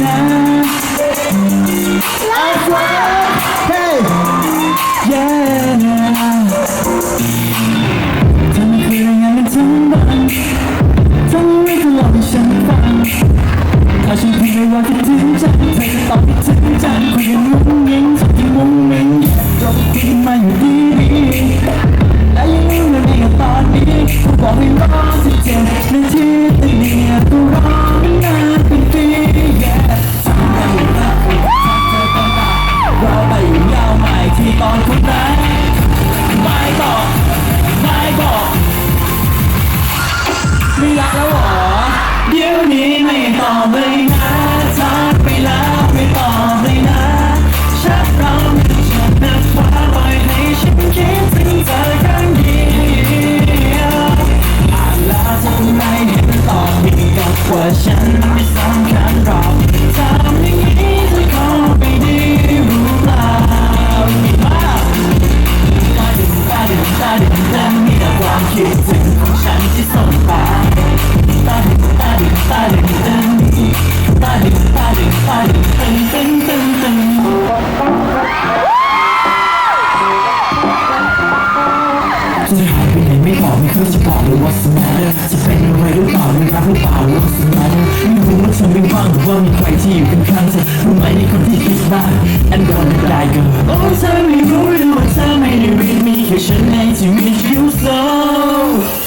now. ว่าฉันไม่สำคัญหรอกทำอย่างนี้จะคงไม่ดีรู้เปล่ามีมากตาดึงตาดึงตาดึงและมีแต่ความคิดถึงของฉันที่ส่งไปตาดึงตาดึงตาดึงตึงตาดึงตาดึงตาดึงตึงตึงตึงตึงจะหายไปไหนไม่บอกไม่เคยจะบอกเลยว่าสมั I'm gonna die girl Oh tell me who you are, tell me you with me Cause she makes you miss you so.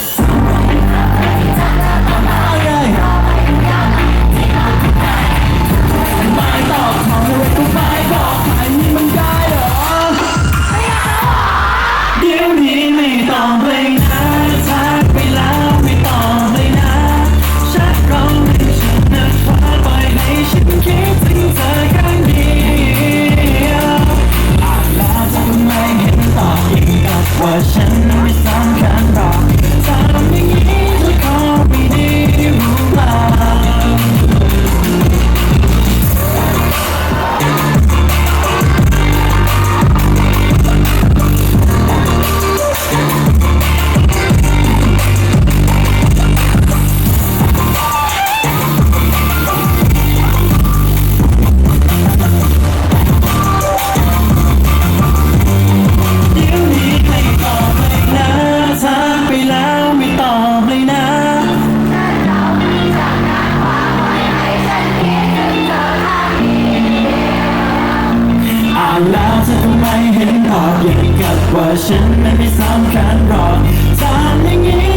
ว่าฉันไม่มีสำคัญหรอกถามอย่างนี้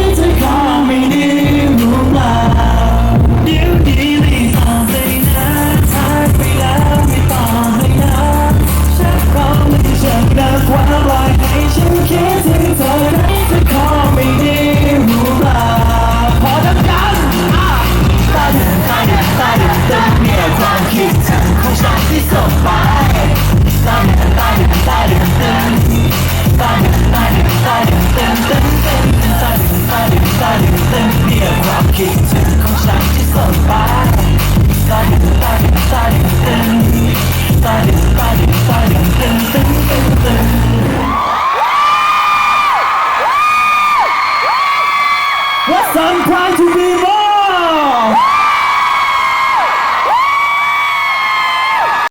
Sometimes you be more.